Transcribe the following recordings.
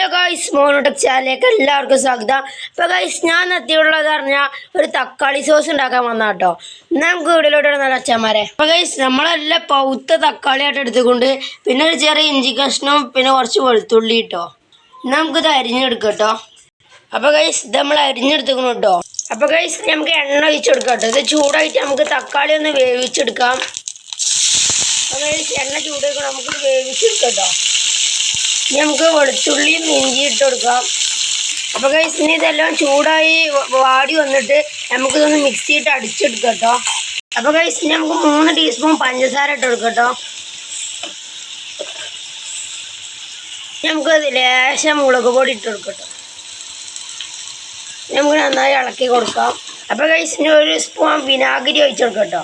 Hello guys മോണോടെക് ചാനലിലേക്ക് എല്ലാവർക്കും സ്വാഗതം. അപ്പോൾ ഗൈസ് ഞാൻ എത്തിയുള്ളത് പറഞ്ഞാൽ ഒരു തക്കാളി സോസ് ഉണ്ടാക്കാൻ വന്ന കേട്ടോ നമുക്ക് വീട്ടിലോട്ട് നല്ല അച്ഛന്മാരെ. അപ്പോൾ ഗൈസ് നമ്മളെല്ലാം പൗത്ത തക്കാളിയായിട്ട് എടുത്തുകൊണ്ട് പിന്നെ ഒരു ചെറിയ ഇഞ്ചി കഷ്ണവും പിന്നെ കുറച്ച് വെളുത്തുള്ളി കേട്ടോ നമുക്കിത് അരിഞ്ഞെടുക്കാം കേട്ടോ. അപ്പോൾ ഗൈസ് ഇത് നമ്മൾ അരിഞ്ഞെടുത്തുക്കണം കേട്ടോ. അപ്പോൾ ഗൈസ് നമുക്ക് എണ്ണ ഒഴിച്ചെടുക്കാം കേട്ടോ. ഇത് ചൂടായിട്ട് നമുക്ക് തക്കാളി ഒന്ന് വേവിച്ചെടുക്കാം. അപ്പോൾ ഗൈസ് എണ്ണ ചൂടാക്കണം നമുക്ക് വേവിച്ചെടുക്കാം കേട്ടോ. നമുക്ക് വെളുത്തുള്ളിയും ഇഞ്ചി ഇട്ട് കൊടുക്കാം. അപ്പോൾ കൈസ് ഇനി ഇതെല്ലാം ചൂടായി വാടി വന്നിട്ട് നമുക്കിതൊന്ന് മിക്സിയിട്ട് അടിച്ചെടുക്കാം കേട്ടോ അപ്പോൾ കൈസ് ഇനി നമുക്ക് മൂന്ന് ടീസ്പൂൺ പഞ്ചസാര ഇട്ട് കൊടുക്കാം നമുക്ക് ലേശം മുളക് പൊടി ഇട്ട് കൊടുക്കാം കേട്ടോ നമുക്ക് നന്നായി ഇളക്കി കൊടുക്കാം. അപ്പോൾ ഗൈസിന് ഒരു സ്പൂൺ വിനാഗിരി ഒഴിച്ച് കൊടുക്കാം കേട്ടോ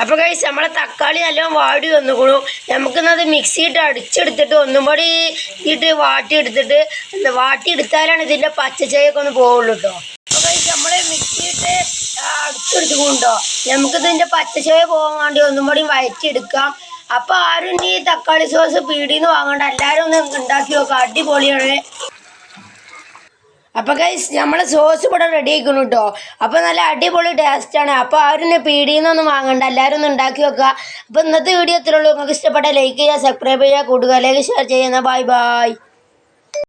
അപ്പോൾ കഴിച്ച് നമ്മളെ തക്കാളി നല്ലോണം വാടി വന്നുകൊള്ളൂ നമുക്കിന്നത് മിക്സിയിട്ട് അടിച്ചെടുത്തിട്ട് ഒന്നും കൂടി ഇട്ട് വാട്ടി എടുത്തിട്ട് വാട്ടി എടുത്താലാണ് ഇതിന്റെ പച്ചച്ചയൊക്കെ ഒന്ന് പോവുള്ളൂ കേട്ടോ അപ്പോൾ കഴിച്ച് നമ്മൾ മിക്സിയിട്ട് അടിച്ചെടുത്തുകൊണ്ടോ നമുക്കിതിന്റെ പച്ചച്ചയ പോകാൻ വേണ്ടി ഒന്നും കൂടി വയറ്റിയെടുക്കാം. അപ്പോൾ ആരും ഈ തക്കാളി സോസ് പീടിയിൽ നിന്ന് വാങ്ങണ്ട. എല്ലാവരും ഒന്ന് ഉണ്ടാക്കി നോക്കാം. അടിപൊളിയാണ്. അപ്പോൾ ഗൈസ് നമ്മളെ സോസ് ഇവിടെ റെഡി ആക്കണം കേട്ടോ അപ്പോൾ നല്ല അടിപൊളി ടേസ്റ്റ് ആണ്. അപ്പോൾ ആരും പീടിയിൽ വാങ്ങണ്ട. എല്ലാവരും ഒന്ന് ഉണ്ടാക്കി വെക്കുക അപ്പോൾ ഇന്നത്തെ വീഡിയോ എത്രയുള്ളൂ നിങ്ങൾക്ക് ഇഷ്ടപ്പെട്ട ലൈക്ക് ചെയ്യുക സബ്സ്ക്രൈബ് ചെയ്യുക കൂട്ടുകാരിലേക്ക് ഷെയർ ചെയ്യുന്ന ബൈ ബൈ